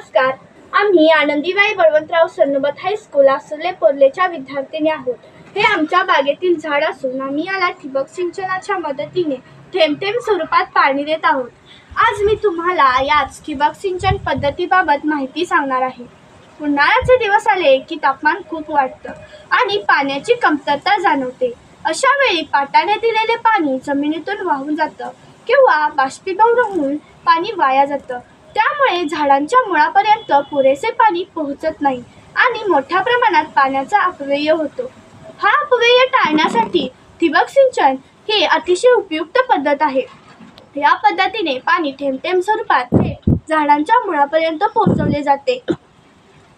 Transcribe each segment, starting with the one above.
नमस्कार. आम्ही आनंदीबाई बळवंतराव सन्नबत हायस्कूल असले पोर्लेच्या विद्यार्थिनी आहोत. हे आमच्या बागेतील झाड असून आम्ही याला ठिबक सिंचनाच्या मदतीने थेंब थेंब स्वरूपात पाणी देत आहोत. आज मी तुम्हाला याच ठिबक सिंचन पद्धतीबाबत माहिती सांगणार आहे. उन्हाळ्याचे दिवस आले की तापमान खूप वाढतं आणि पाण्याची कमतरता जाणवते. अशा वेळी पाटाने दिलेले पाणी जमिनीतून वाहून जातं किंवा बाष्पीभवन होऊन पाणी वाया जातं. त्यामुळे झाडांच्या मुळापर्यंत पुरेसे पाणी पोहोचत नाही आणि मोठ्या प्रमाणात पाण्याचा अपव्यय होतो. हा अपव्यय टाळण्यासाठी ठिबक सिंचन ही अतिशय उपयुक्त पद्धत आहे. या पद्धतीने पाणी थेंबथेंब स्वरूपात थेट झाडांच्या मुळापर्यंत पोहोचवले जाते.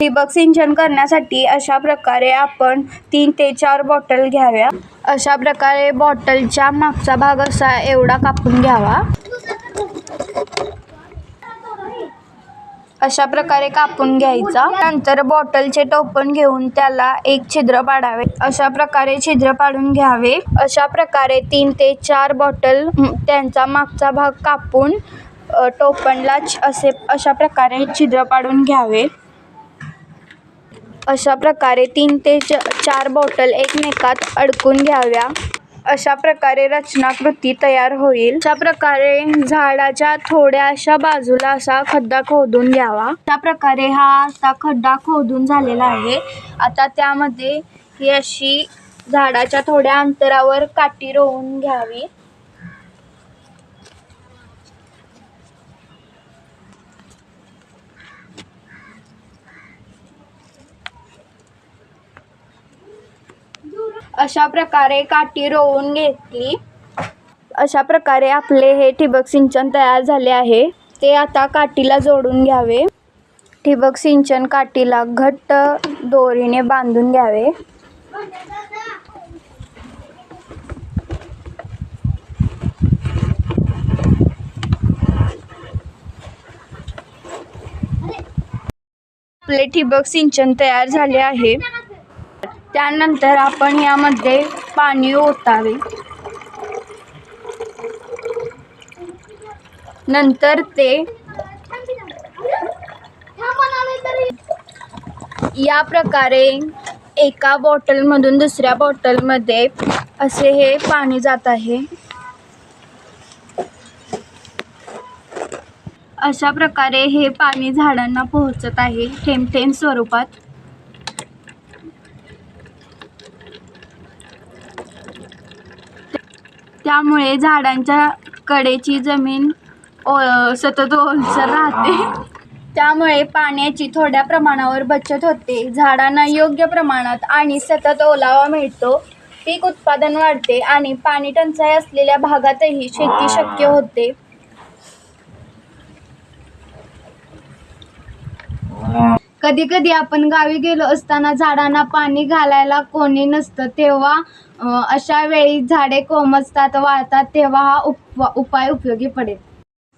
ठिबक सिंचन करण्यासाठी अशा प्रकारे आपण तीन ते चार बॉटल घ्याव्या. अशा प्रकारे बॉटलच्या मागचा भाग असा एवढा कापून घ्यावा. अशा प्रकारे कापून घ्यायचा. नंतर बॉटलचे टोपण घेऊन त्याला एक छिद्र पाडावे. अशा प्रकारे छिद्र पाडून घ्यावे. अशा प्रकारे तीन ते चार बॉटल त्यांचा मागचा भाग कापून टोपणला असे अशा प्रकारे छिद्र पाडून घ्यावे. अशा प्रकारे तीन ते च चार बॉटल एकमेकात अडकून घ्याव्या. अशा प्रकारे रचनाकृती तयार होईल. अशा प्रकारे झाडाच्या थोड्याशा बाजूला असा खड्डा खोदून घ्यावा. त्या प्रकारे हा असा खड्डा खोदून झालेला आहे. आता त्यामध्ये ही अशी झाडाच्या थोड्या अंतरावर काठी रोवून घ्यावी. अशा प्रकारे काठी रोवून घेतली. अशा प्रकारे आपले हे ठिबक सिंचन तयार झाले आहे. ते आता काठीला जोडून घ्यावे. ठिबक सिंचन काठीला घट्ट दोरीने बांधून घ्यावे. आपले ठिबक सिंचन तयार झाले आहे. त्यानंतर आपण यामध्ये पाणी ओतावे. नंतर ते या प्रकारे एका बॉटलमधून दुसऱ्या बॉटलमध्ये असे हे पाणी जात आहे. अशा प्रकारे हे पाणी झाडांना पोहोचत आहे थेंब थेंब स्वरूपात. त्यामुळे झाडांच्या कडेची जमीन ओ सतत ओलसर राहते. त्यामुळे पाण्याची थोड्या प्रमाणावर बचत होते. झाडांना योग्य प्रमाणात आणि सतत ओलावा मिळतो. पीक उत्पादन वाढते आणि पाणी टंचाई असलेल्या भागातही शेती शक्य होते. कधी कधी आपण गावी गेलो असताना झाडांना पाणी घालायला कोणी नसतं तेव्हा अशा वेळी झाडे कोमजतात वाळतात तेव्हा हा उप उपाय उपयोगी पडेल.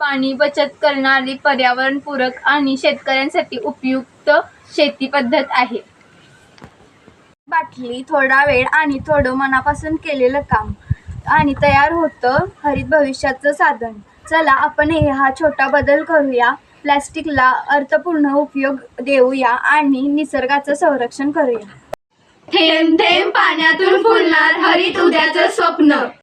पाणी बचत करणारी पर्यावरणपूरक आणि शेतकऱ्यांसाठी उपयुक्त शेती पद्धत आहे. बाटली थोडा वेळ आणि थोडं मनापासून केलेलं काम आणि तयार होतं हरित भविष्याचं साधन. चला आपण हे हा छोटा बदल करूया. प्लॅस्टिकला अर्थपूर्ण उपयोग देऊया आणि निसर्गाचं संरक्षण करूया. थेंब थेंब पाण्यातून फुलणार हरित उद्याचं स्वप्न.